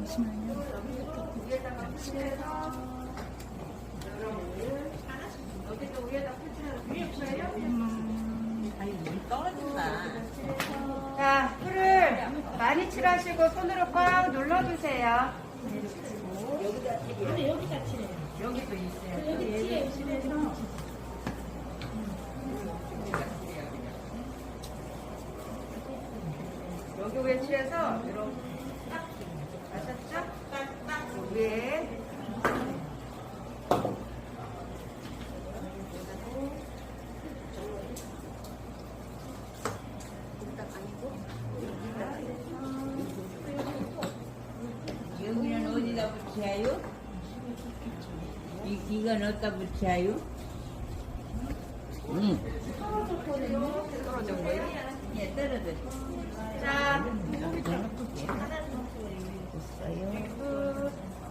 잠시만요. 자, 풀을 많이 칠하시고 손으로 꽉 눌러주세요. 여기다 칠해요. 여기도 있어요. 여기 칠해요. 칠해서. 여기 위에 칠해서 이렇게? 그 위에 여기는 어디다 붙여요? 이, 이건 어디다 붙여요? 응. 떨어진 거예요. 예, 떨어져. 자,